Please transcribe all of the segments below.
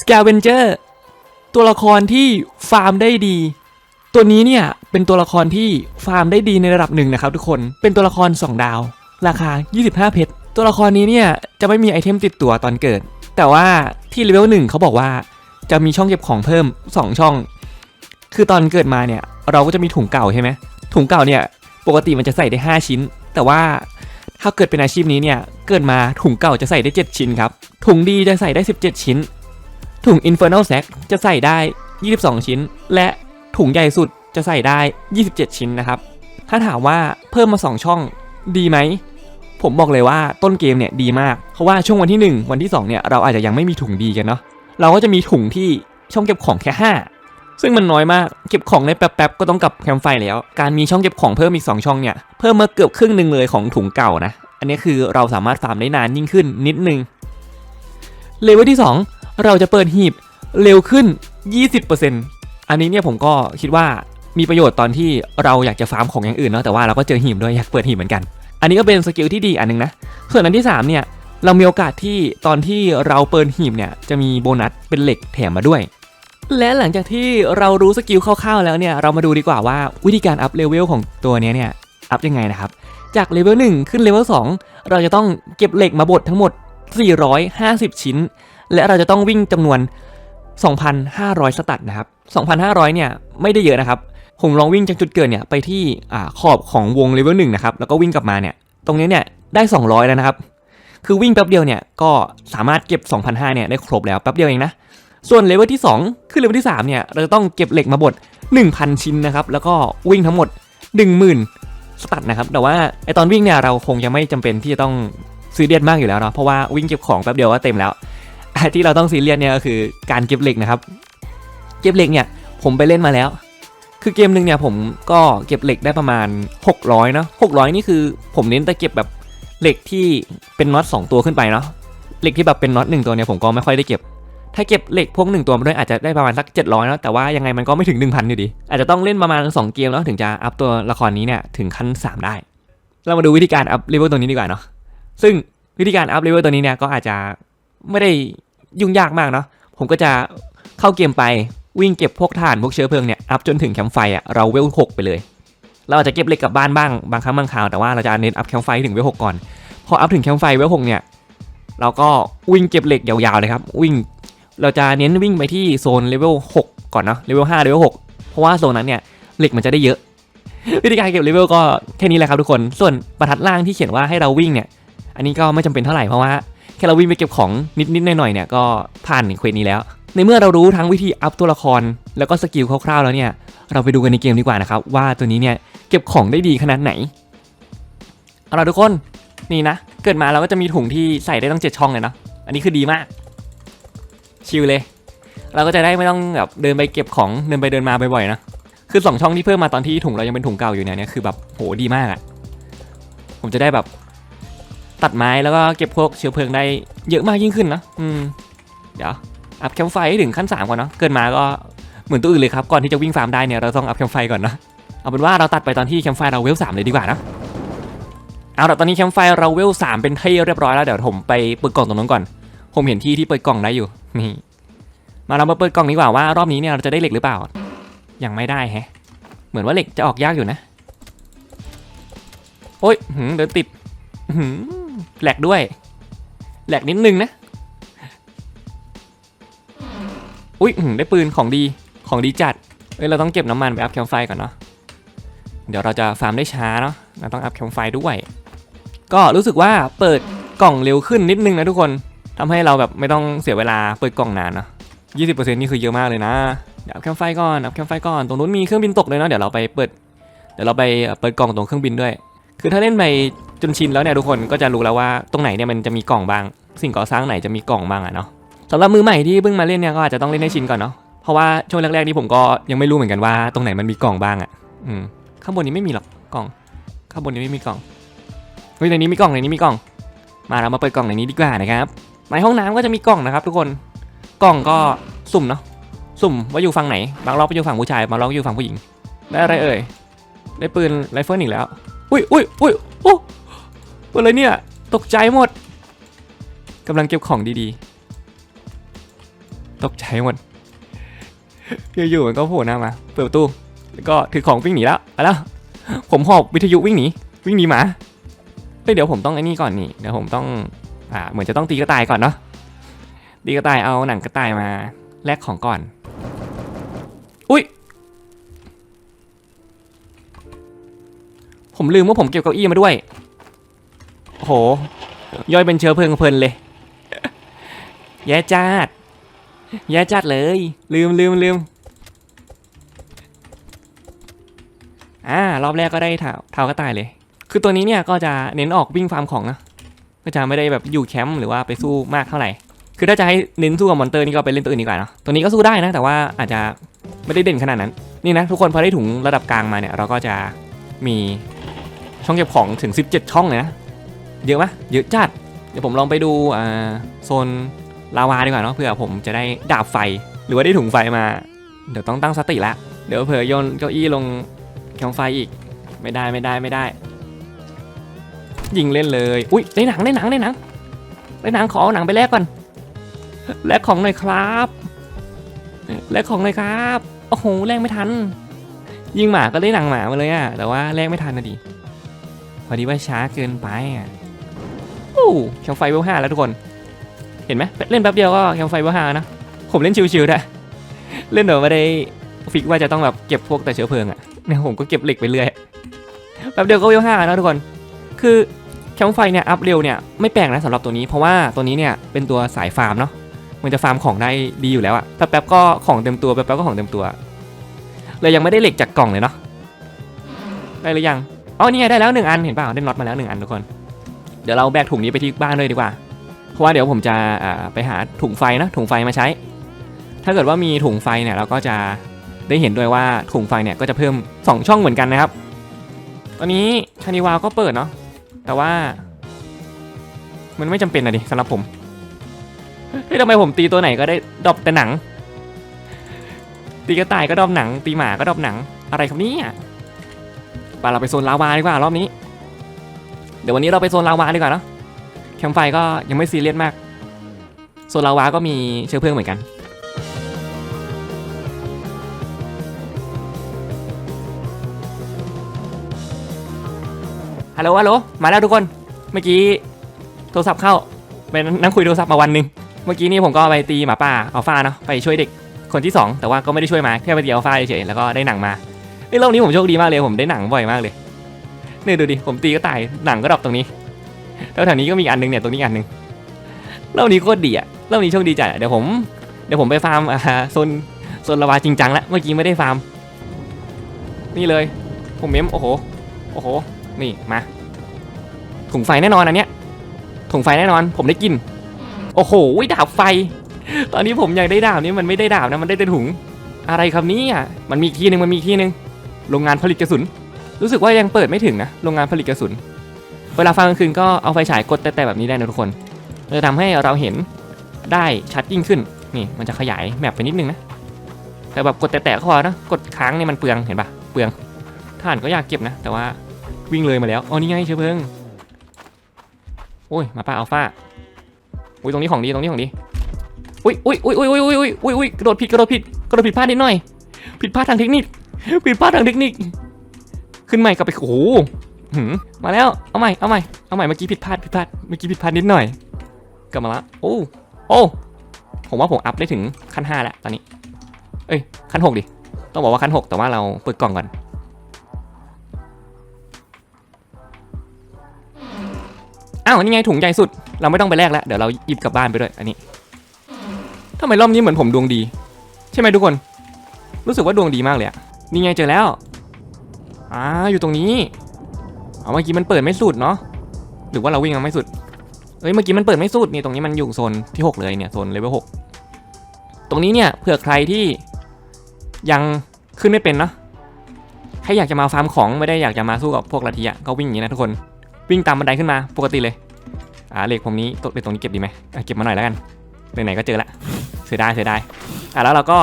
สแกเวนเจอร์ตัวละครที่ฟาร์มได้ดี ตัวนี้เนี่ยเป็นตัวละครที่ฟาร์มได้ดีในระดับหนึ่งนะครับทุกคนเป็นตัวละคร 2 ดาว ราคา 25 เพชรตัวละครนี้เนี่ยจะไม่มีไอเทมติดตัวตอนเกิด แต่ว่าที่เลเวลหนึ่งเขาบอกว่าจะมีช่องเก็บของเพิ่ม 2 ช่อง คือตอนเกิดมาเนี่ยเราก็จะมีถุงเก่าใช่ไหมถุงเก่าเนี่ยปกติมันจะใส่ได้ 5 ชิ้น แต่ว่าถ้าเกิดเป็นอาชีพนี้เนี่ยเกิดมาถุงเก่าจะใส่ได้ 7 ชิ้นครับถุงดีจะใส่ได้ 17 ชิ้น ถุง Infernal Sack จะใส่ได้ 22 ชิ้น และถุงใหญ่สุดจะใส่ได้ 27 ชิ้นนะครับ ถ้าถามว่าเพิ่มมา 2 ช่องดีไหม ผมบอกเลยว่าต้นเกมเนี่ยดีมาก เพราะว่าช่วงวันที่ 1 วันที่ 2 เนี่ยเราอาจจะยังไม่มีถุงดีกันเนาะ เราก็จะมีถุงที่ช่องเก็บของแค่ 5 ซึ่งมันน้อยมาก เก็บของในแป๊บๆก็ต้องกลับแคมป์ไฟแล้ว การมีช่องเก็บของเพิ่มอีก 2 ช่องเนี่ยเพิ่มมาเกือบครึ่งหนึ่งเลยของถุงเก่านะ อันนี้คือเราสามารถฟาร์มได้นานยิ่งขึ้นนิดนึง เลเวลที่ 2 เราจะเปิดหีบเร็วขึ้น 20%อันนี้เนี่ยผมก็คิดว่ามีประโยชน์ตอนที่เราอยากจะฟาร์มของอย่างอื่นเนาะแต่ว่าเราก็เจอหีบด้วยอยากเปิดหีบเหมือนกัน อันนี้ก็เป็นสกิลที่ดีอันหนึงนะ ส่วนอันที่ 3 เนี่ยเรามีโอกาสที่ตอนที่เราเปิดหีบเนี่ยจะมีโบนัสเป็นเหล็กแถมมาด้วย และหลังจากที่เรารู้สกิลคร่าวๆแล้วเนี่ยเรามาดูดีกว่าว่าวิธีการอัพเลเวลของตัวเนี้ยเนี่ยอัพยังไงนะครับ จากเลเวล1ขึ้นเลเวล2เราจะต้องเก็บเหล็กมาบดทั้งหมด 450 ชิ้น และเราจะต้องวิ่งจำนวน 2,500 สตัดนะครับ 2,500 เนี่ยไม่ได้เยอะนะครับ ผมลองวิ่งจากจุดเกิดเนี่ยไปที่ขอบของวงเลเวล1นะครับ แล้วก็วิ่งกลับมาเนี่ย ตรงนี้เนี่ยได้ 200 แล้วนะครับ คือวิ่งแป๊บเดียวเนี่ยก็สามารถเก็บ 2,500 เนี่ยได้ครบแล้วแป๊บเดียวเองนะ ส่วนเลเวลที่2ขึ้นเลเวลที่ 3 เนี่ยเราจะต้องเก็บเหล็กมาบด 1,000 ชิ้นนะครับ แล้วก็วิ่งทั้งหมด 10,000 สตัดนะครับ แต่ว่าไอตอนวิ่งเนี่ยเราคงยังไม่จำเป็นที่จะต้องซีเรียสมากอยู่แล้วเนาะ เพราะว่าวิ่งเก็บของแป๊บเดียวก็เต็มแล้ว ที่เราต้องซีเรียสเนี่ยก็คือการเก็บเหล็กนะครับ เก็บเหล็กเนี่ยผมไปเล่นมาแล้ว คือเกมหนึ่งเนี่ยผมก็เก็บเหล็กได้ประมาณ 600เนาะ600 นี่คือผมเน้นแต่เก็บแบบเหล็กที่เป็นน็อต2ตัวขึ้นไปเนาะเหล็กที่แบบเป็นน็อตหนึ่งตัวเนี่ยผมก็ไม่ค่อยได้เก็บ ถ้าเก็บเหล็กพวกหนึ่งตัวมาด้วยอาจจะได้ประมาณสัก700เนาะแต่ว่ายังไงมันก็ไม่ถึง 1,000อยู่ดี อาจจะต้องเล่นประมาณ 2 เกมแล้วถึงจะอัพตัวละครนี้เนี่ยถึงขั้น 3 ได้ เรามาดูวิธีการอัพเลเวลตัวนี้ดีกว่าเนาะซึ่งวิธีการอัพเลเวลตัวนี้เนี่ยก็อาจจะ ไม่ได้ยุ่งยากมากเนาะผมก็จะเข้าเกมไปวิ่งเก็บพวกถ่านพวกเชื้อเพลิงเนี่ยอัพจนถึงแคมป์ไฟอะเราเวลหกไปเลย เราอาจจะเก็บเหล็กกลับบ้านบ้างบางครั้งบางคราวแต่ว่าเราจะเน้นอัพแคมป์ไฟถึงเวลหกก่อน พออัพถึงแคมป์ไฟเวลหกเนี่ยเราก็วิ่งเก็บเหล็กยาวๆเลยครับวิ่งเราจะเน้นวิ่งไปที่โซนเลเวล6ก่อนเนาะเลเวล5เลเวล6เพราะว่าโซนนั้นเนี่ยเหล็กมันจะได้เยอะ วิธีการเก็บเลเวลก็แค่นี้แหละครับทุกคน ส่วนบรรทัดล่างที่เขียนว่าให้เราวิ่งเนี่ย อันนี้ก็ไม่จำเป็นเท่าไหร่เพราะว่า แค่เราวิ่งไปเก็บของนิดๆหน่อยๆเนี่ยก็ผ่านเควสนี้แล้ว ในเมื่อเรารู้ทั้งวิธีอัพตัวละคร แล้วก็สกิลคร่าวๆแล้วเนี่ยเราไปดูกันในเกมดีกว่านะครับว่าตัวนี้เนี่ยเก็บของได้ดีขนาดไหนเอาละทุกคนนี่นะ เกิดมาเราก็จะมีถุงที่ใส่ได้ตั้งเจ็ดช่องเลยเนาะอันนี้คือดีมาก ชิลเลย เราก็จะได้ไม่ต้องแบบเดินไปเก็บของเดินไปเดินมาบ่อยๆนะคือสองช่องที่เพิ่มมาตอนที่ถุงเรายังเป็นถุงเก่าอยู่เนี่ยเนี่ยคือแบบโหดีมากอะ่ะผมจะได้แบบ ตัดไม้แล้วก็เก็บพวกเชื้อเพลิงได้เยอะมากยิ่งขึ้นนะอืมเดี๋ยวอัพแคมไฟให้ถึงขั้นสามก่อนเนาะเกินมาก็เหมือนตัวอื่นเลยครับก่อนที่จะวิ่งฟาร์มได้เนี่ยเราต้องอัพแคมไฟก่อนนะเอาเป็นว่าเราตัดไปตอนที่แคมไฟเราเวลสามเลยดีกว่านะเอาละตอนนี้แคมไฟเราเวลสามเป็นที่เรียบร้อยแล้วเดี๋ยวผมไปเปิดกล่องตรงนั้นก่อน ผมเห็นที่ที่เปิดกล่องได้อยู่นี่มาเรามาเปิดกล่องดีกว่าว่ารอบนี้เนี่ยเราจะได้เหล็กหรือเปล่ายังไม่ได้แฮะ เหมือนว่าเหล็กจะออกยากอยู่นะ โอ้ยหืมเดินติดหืม แหลกด้วย แหลกนิดนึงนะ อุ้ยได้ปืนของดี ของดีจัด เอ้ย เราต้องเก็บน้ำมันไปอัพแคมไฟก่อนเนาะ เดี๋ยวเราจะฟาร์มได้ช้าเนาะ เราต้องอัพแคมไฟด้วย ก็รู้สึกว่าเปิดกล่องเร็วขึ้นนิดนึงนะทุกคนทำให้เราแบบไม่ต้องเสียเวลาเปิดกล่องนานเนาะ20%นี่คือเยอะมากเลยนะ เดี๋ยวเอาแคมไฟก่อนเอาแคมไฟก่อน ตรงนู้นมีเครื่องบินตกเลยเนาะ เดี๋ยวเราไปเปิด เดี๋ยวเราไปเปิดกล่องตรงเครื่องบินด้วย คือถ้าเล่นไป จนชินแล้วเนี่ยทุกคนก็จะรู้แล้วว่าตรงไหนเนี่ยมันจะมีกล่องบาง สิ่งก่อสร้างไหนจะมีกล่องบางอะเนาะสำหรับมือใหม่ที่เพิ่งมาเล่นเนี่ยก็อาจจะต้องเล่นให้ชินก่อนเนาะเพราะว่าช่วงแรกๆนี่ผมก็ยังไม่รู้เหมือนกันว่าตรงไหนมันมีกล่องบ้างอะอืมข้างบนนี้ไม่มีหรอกกล่อง ข้างบนนี้ไม่มีกล่องเฮ้ยในนี้มีกล่องในนี้มีกล่อง มาเรามาเปิดกล่องในนี้ดีกว่านะครับในห้องน้ำก็จะมีกล่องนะครับ ทุกคนกล่องก็สุ่มเนาะสุ่มว่าอยู่ฝั่งไหน บางรอบก็อยู่ฝั่งผู้ชายบางรอบก็อยู่ฝั่งผู้หญิงได้อะไรเอ่ยได้ปืนไรเฟิลอีกแล้ว อุ้ยอุ้ยอุ้ยโอ้ อะไรเนี่ย ตกใจหมดกำลังเก็บของดีๆ ตกใจหมดอยู่ๆมันก็โผล่หน้ามา เปิดประตู แล้วก็ถือของวิ่งหนีแล้วไปแล้วผมหอบวิทยุวิ่งหนีวิ่งหนีหมาเฮ้ยเดี๋ยวผมต้องไอ้นี่ก่อนนี่เดี๋ยวผมต้องอ่าเหมือนจะต้องตีกระต่ายก่อนเนาะตีกระต่ายเอาหนังกระต่ายมาแลกของก่อน อุ้ยผมลืมว่าผมเก็บเก้าอี้มาด้วย โห ย่อยเป็นเชื้อเพลิงเพลินเลย แย่จัดแย่จัดเลย ลืมลืมลืมอ่ารอบแรกก็ได้เท้าเท้ากระต่ายเลย คือตัวนี้เนี่ยก็จะเน้นออกวิ่งฟาร์มของนะ ก็จะไม่ได้แบบอยู่แคมป์หรือว่าไปสู้มากเท่าไหร่ คือถ้าจะให้เน้นสู้กับมอนเตอร์นี่ก็ไปเล่นตัวอื่นดีกว่าเนาะ ตัวนี้ก็สู้ได้นะ แต่ว่าอาจจะไม่ได้เด่นขนาดนั้น นี่นะทุกคนพอได้ถุงระดับกลางมาเนี่ยเราก็จะมีช่องเก็บของถึง 17 ช่องเลยนะ เยอะไหมเยอะจัด เดี๋ยวผมลองไปดูโซนลาวาดีกว่าเนาะเผื่อผมจะได้ดาบไฟ หรือว่าได้ถุงไฟมา เดี๋ยวต้องตั้งสติละ เดี๋ยวเผื่อโยนเก้าอี้ลงแคมไฟอีก ไม่ได้ไม่ได้ไม่ได้ ยิงเล่นเลย อุ้ยได้หนังได้หนังได้หนังได้หนังขอเอาหนังไปแลกก่อน แลกของหน่อยครับ แลกของหน่อยครับ โอ้โหแลกไม่ทัน ยิงหมาก็ได้หนังหมามาเลยอะแต่ว่าแลกไม่ทันนะดิพอดีว่าช้าเกินไปอะ แคมไฟเวลห้าแล้วทุกคน เห็นไหมเล่นแป๊บเดียวก็แคมไฟเวลห้านะ ผมเล่นชิวๆได้ เล่นแบบไม่ได้ฟิกว่าจะต้องแบบเก็บพวกแต่เชื้อเพลิงอะเนี่ยผมก็เก็บเหล็กไปเรื่อย แป๊บเดียวก็เวลห้าแล้วทุกคน คือแคมไฟเนี่ยอัพเร็วเนี่ยไม่แปลกนะสำหรับตัวนี้ เพราะว่าตัวนี้เนี่ยเป็นตัวสายฟาร์มเนาะ มันจะฟาร์มของได้ดีอยู่แล้วอะแป๊บๆก็ของเต็มตัวแป๊บๆก็ของเต็มตัวเลยยังไม่ได้เหล็กจากกล่องเลยเนาะ ได้หรือยัง อ๋อนี่ไงได้แล้วหนึ่งอันเห็นเปล่าได้น็อตมาแล้วหนึ่งอันทุกคน เดี๋ยวเราแบกถุงนี้ไปที่บ้านเลยดีกว่า เพราะว่าเดี๋ยวผมจะไปหาถุงไฟนะถุงไฟมาใช้ ถ้าเกิดว่ามีถุงไฟเนี่ยเราก็จะได้เห็นด้วยว่าถุงไฟเนี่ยก็จะเพิ่มสองช่องเหมือนกันนะครับ ตอนนี้คานิวาก็เปิดเนาะ แต่ว่า มันไม่จำเป็นอะดิสำหรับผม เฮ้ยทำไมผมตีตัวไหนก็ได้ดอปแต่หนัง ตีกระต่ายก็ดอปหนัง ตีหมาก็ดอปหนัง อะไรครับนี่ยไปเราไปโซนลาวาดีกว่ารอบนี้ เดี๋ยววันนี้เราไปโซนลาวาดีกว่าเนาะแคมไฟก็ยังไม่ซีเรียสมาก โซนลาวาก็มีเชื้อเพลิงเหมือนกันฮัลโหลฮัลโหลมาแล้วทุกคน เมื่อกี้โทรศัพท์เข้าไปนั่งคุยโทรศัพท์มาวันหนึ่งเมื่อกี้นี่ผมก็ไปตีหมาป่าอัลฟาเนาะไปช่วยเด็กคนที่ 2 แต่ว่าก็ไม่ได้ช่วยมาแค่ไปตีอัลฟาเฉยๆแล้วก็ได้หนังมาไอ้ยรอบนี้ผมโชคดีมากเลยผมได้หนังบ่อยมากเลย นี่ดูดิ ผมตีก็ตาย หนังก็ดรอปตรงนี้ แล้วแถวนี้ก็มีอันหนึงเนี่ย ตรงนี้อันหนึงเรอบนี้โคตรดีอะเรอบนี้โชคดีจัดเดี๋ยวผม เดี๋ยวผมไปฟาร์มอ่าโซนโซนลาวาจริงจังแล้ว เมื่อกี้ไม่ได้ฟาร์ม นี่เลย ผมเมมโอ้โห โอ้โห นี่ มา ถุงไฟแน่นอนอันเนี้ย ถุงไฟแน่นอน ผมได้กิน โอ้โห ดาบไฟ ตอนนี้ผมอยากได้ดาบนี้มันไม่ได้ดาบนะ มันได้แต่ถุง อะไรครับนี่ยมันมีที่หนึ่งมันมีที่หนึ่งโรงงานผลิตกระสุน รู้สึกว่ายังเปิดไม่ถึงนะโรงงานผลิตกระสุน เวลาฟังกลางคืนก็เอาไฟฉายกดแต่ๆแบบนี้ได้นะทุกคนจะทำให้เราเห็นได้ชัดยิ่งขึ้นนี่มันจะขยายแมปไปนิดนึงนะแต่แบบกดแตะๆก็พอนะกดค้างเนี่ยมันเปลืองเห็นปะเปลืองถ่านก็อยากเก็บนะ แต่ว่าวิ่งเลยมาแล้วอ๋อนี่ไงเชื้อเพลิงโอ้ยมาป่าอัลฟาอุ้ยตรงนี้ของดีตรงนี้ของดีอุ้ยอุ้ยอุ้ยอุ้ยอุ้ยอุ้ยอุ้ยอุ้ยกระโดดผิดกระโดดผิดกระโดดผิดพลาดนิดหน่อย ผิดพลาดทางเทคนิคผิดพลาดทางเทคนิค ขึ้นใหม่กลับไปโอ้โหมมาแล้วเอาใหม่เอาใหม่เอาใหม่เมื่อกี้ผิดพลาดผิดพลาดเมื่อกี้ผิดพลาดนิดหน่อยกลับมาละโอ้โอ้ผมว่าผมอัพได้ถึงขั้นห้าแล้วตอนนี้ เอ้ยขั้นหกดิต้องบอกว่าขั้นหกแต่ว่าเราเปิดกล่องก่อนอ้าวนี่ไงถุงใหญ่สุด เราไม่ต้องไปแลกแล้วเดี๋ยวเราหยิบกลับบ้านไปด้วยอันนี้ทำไมรอบนี้เหมือนผมดวงดี ใช่ไหมทุกคน รู้สึกว่าดวงดีมากเลยอะนี่ไงเจอแล้ว อ่าอยู่ตรงนี้เอาเมื่อกี้มันเปิดไม่สุดเนาะหรือว่าเราวิ่งมาไม่สุดเอ้ยเมื่อกี้มันเปิดไม่สุดนี่ตรงนี้มันอยู่โซนที่ 6 เลยเนี่ยโซนเลเวล6ตรงนี้เนี่ยเผื่อใครที่ยังขึ้นไม่เป็นเนาะใครอยากจะมาฟาร์มของไม่ได้อยากจะมาสู้กับพวกลัทธิอะก็วิ่งอย่างนี้นะทุกคนวิ่งตามบันไดขึ้นมาปกติเลยอ่าเหล็กผมนี้ตกตรงนี้เก็บดีไหมเก็บมาหน่อยแล้วกันไหนๆก็เจอละเสียดายเสียดายอะแล้วเราก็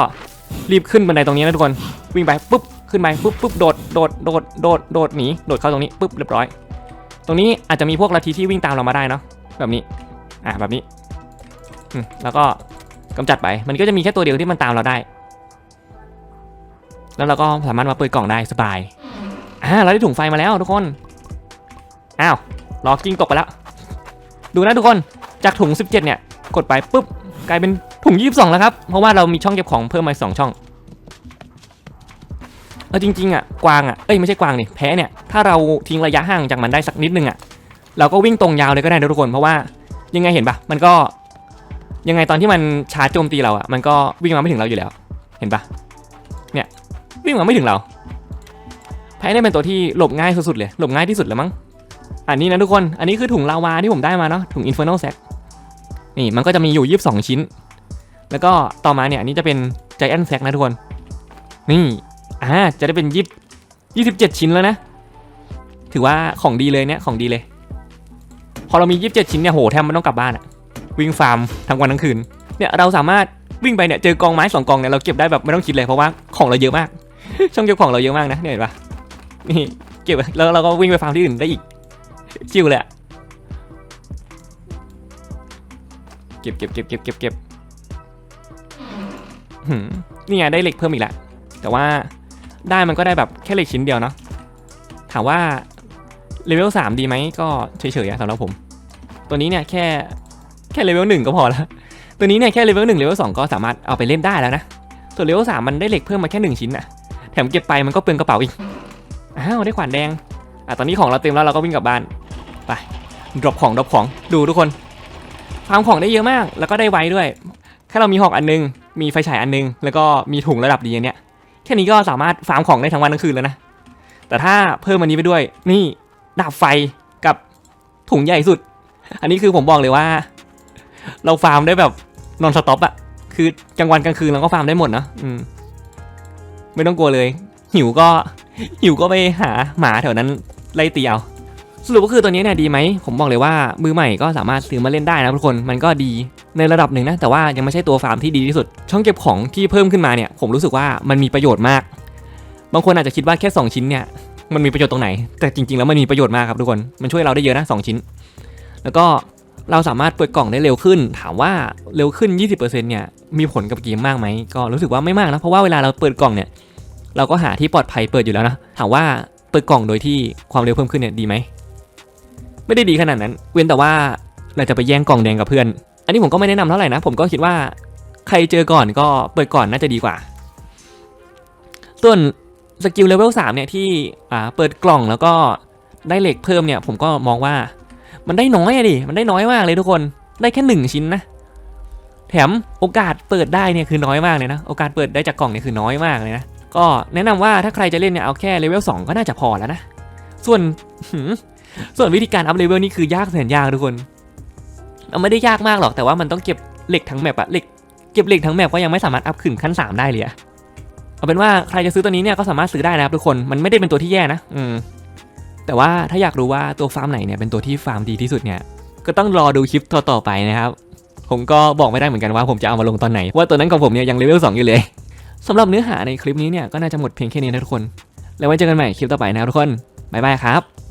รีบขึ้นบันไดตรงนี้นะทุกคนวิ่งไปปุ๊บ ขึ้นไปปุ๊บปุ๊บโดดโดดโดดโดดโดดหนีโดดเข้าตรงนี้ปุ๊บเรียบร้อย ตรงนี้อาจจะมีพวกลัทธิที่วิ่งตามเรามาได้เนาะแบบนี้อะแบบนี้แล้วก็กำจัดไปมันก็จะมีแค่ตัวเดียวที่มันตามเราได้ แล้วเราก็สามารถมาเปิดกล่องได้สบายอ่าเราได้ถุงไฟมาแล้วทุกคนอ้าวรอกิ้งตกไปแล้ว ดูนะทุกคนจากถุง 17 เนี่ย กดไปปุ๊บกลายเป็นถุง 22 แล้วครับ เพราะว่าเรามีช่องเก็บของเพิ่มมาสองช่อง เออจริงๆอะกวางอะเอ้ยไม่ใช่กวางนี่แพ้เนี่ยถ้าเราทิ้งระยะห่างจากมันได้สักนิดนึงอะเราก็วิ่งตรงยาวเลยก็ได้นะทุกคนเพราะว่ายังไงเห็นปะมันก็ยังไงตอนที่มันชาร์จโจมตีเราอะมันก็วิ่งมาไม่ถึงเราอยู่แล้ว เห็นปะเนี่ยวิ่งมาไม่ถึงเรา แพ้เนี่ยเป็นตัวที่หลบง่ายสุดๆเลยหลบง่ายที่สุดแล้วมั้งอันนี้นะทุกคนอันนี้คือถุงลาวาที่ผมได้มาเนาะถุง Infernal Sack นี่มันก็จะมีอยู่ 22 ชิ้น แล้วก็ต่อมาเนี่ยอันนี้จะเป็น Giant Sack นะทุกคนนี่ อ่าจะได้เป็นยี่ยี่สิบเจ็ดชิ้นแล้วนะ ถือว่าของดีเลยเนี่ยของดีเลย พอเรามียี่สิบเจ็ดชิ้นเนี่ยโหแทบไม่ต้องกลับบ้านอะวิ่งฟาร์มทั้งวันทั้งคืนเนี่ยเราสามารถวิ่งไปเนี่ยเจอกองไม้สองกองเนี่ยเราเก็บได้แบบไม่ต้องคิดเลยเพราะว่าของเราเยอะมาก ช่องเก็บของเราเยอะมากนะเนี่ยเห็นปะนี่เก็บแล้วเราก็วิ่งไปฟาร์มที่อื่นได้อีกชิวเลยอะเก็บเก็บเก็บเก็บเก็บเก็บนี่ไงได้เหล็กเพิ่มอีกแล้วแต่ว่า ได้มันก็ได้แบบแค่เหล็กชิ้นเดียวเนาะถามว่าเลเวล3ดีไหมก็เฉยๆอะสำหรับผม ตัวนี้เนี่ยแค่แค่เลเวลหนึ่งก็พอแล้วตัวนี้เนี่ยแค่เลเวลหนึ่งเลเวลสองก็สามารถเอาไปเล่นได้แล้วนะส่วนเลเวลสามมันได้เหล็กเพิ่มมาแค่หนึ่งชิ้นอะแถมเก็บไปมันก็เปลืองกระเป๋าอีกอ้าวได้ขวานแดงอะตอนนี้ของเราเต็มแล้วเราก็วิ่งกลับบ้านไปดรอปของดรอปของดูทุกคนฟาร์มของได้เยอะมาก แล้วก็ได้ไวด้วยแค่เรามีหอกอันนึง มีไฟฉายอันนึง แล้วก็มีถุงระดับดีอันเนี้ย แค่นี้ก็สามารถฟาร์มของได้ทั้งวันทั้งคืนแล้วนะ แต่ถ้าเพิ่มอันนี้ไปด้วย นี่ดาบไฟกับถุงใหญ่สุด อันนี้คือผมบอกเลยว่า เราฟาร์มได้แบบนอนสต็อปอะคือกลางวันกลางคืนเราก็ฟาร์มได้หมดนะอืม ไม่ต้องกลัวเลย หิวก็หิวก็ไปหาหมาแถวนั้นไล่ตีเอา สรุปก็คือตัวนี้เนี่ยดีไหมผมบอกเลยว่ามือใหม่ก็สามารถซื้อมาเล่นได้นะทุกคนมันก็ดีในระดับหนึ่งนะแต่ว่ายังไม่ใช่ตัวฟาร์มที่ดีที่สุด ช่องเก็บของที่เพิ่มขึ้นมาเนี่ยผมรู้สึกว่ามันมีประโยชน์มาก บางคนอาจจะคิดว่าแค่ 2 ชิ้นเนี่ยมันมีประโยชน์ตรงไหน แต่จริงๆแล้วมันมีประโยชน์มากครับทุกคนมันช่วยเราได้เยอะนะสองชิ้น แล้วก็เราสามารถเปิดกล่องได้เร็วขึ้น ถามว่าเร็วขึ้น 20%เนี่ยมีผลกับเกมมากไหมก็รู้สึกว่าไม่มากนะเพราะว่าเวลาเราเปิดกล่องเนี่ยเราก็หาที่ปลอดภัยเปิดอยู่แล้วนะถามว่าเปิดกล่องโดยที่ความเร็วเพิ่มขึ้นเนี่ยดีไหม ไม่ได้ดีขนาดนั้น เว้นแต่ว่าเราจะไปแย่งกล่องแดงกับเพื่อน อันนี้ผมก็ไม่แนะนำเท่าไหร่นะ ผมก็คิดว่าใครเจอก่อนก็เปิดก่อนน่าจะดีกว่า ส่วนสกิลเลเวล3เนี่ยที่อ่าเปิดกล่องแล้วก็ได้เหล็กเพิ่มเนี่ย ผมก็มองว่ามันได้น้อยอะดิ มันได้น้อยมากเลยทุกคน ได้แค่หนึ่งชิ้นนะ แถมโอกาสเปิดได้เนี่ยคือน้อยมากเลยนะ โอกาสเปิดได้จากกล่องเนี่ยคือน้อยมากเลยนะ ก็แนะนำว่าถ้าใครจะเล่นเนี่ยเอาแค่เลเวล2ก็น่าจะพอแล้วนะ ส่วน ส่วนวิธีการอัพเลเวลนี่คือยากแสนยากทุกคนเอาไม่ได้ยากมากหรอกแต่ว่ามันต้องเก็บเหล็กทั้งแมปอะเหล็กเก็บเหล็กทั้งแมปก็ยังไม่สามารถอัพขึ้นขั้น 3 ได้เลยอะเอาเป็นว่าใครจะซื้อตัวนี้เนี่ยก็สามารถซื้อได้นะครับทุกคนมันไม่ได้เป็นตัวที่แย่นะอืมแต่ว่าถ้าอยากรู้ว่าตัวฟาร์มไหนเนี่ยเป็นตัวที่ฟาร์มดีที่สุดเนี่ยก็ต้องรอดูคลิปต่อๆไปนะครับผมก็บอกไม่ได้เหมือนกันว่าผมจะเอามาลงตอนไหน ว่าตัวนั้นของผมเนี่ยยังเลเวล2อยู่เลยสำหรับเนื้อหาในคลิปนี้เนี่ยก็น่าจะหมดเพียงแค่นี้นะทุกคน แล้วไว้เจอกันใหม่คลิปต่อไปนะครับทุกคนบ๊ายบายครับ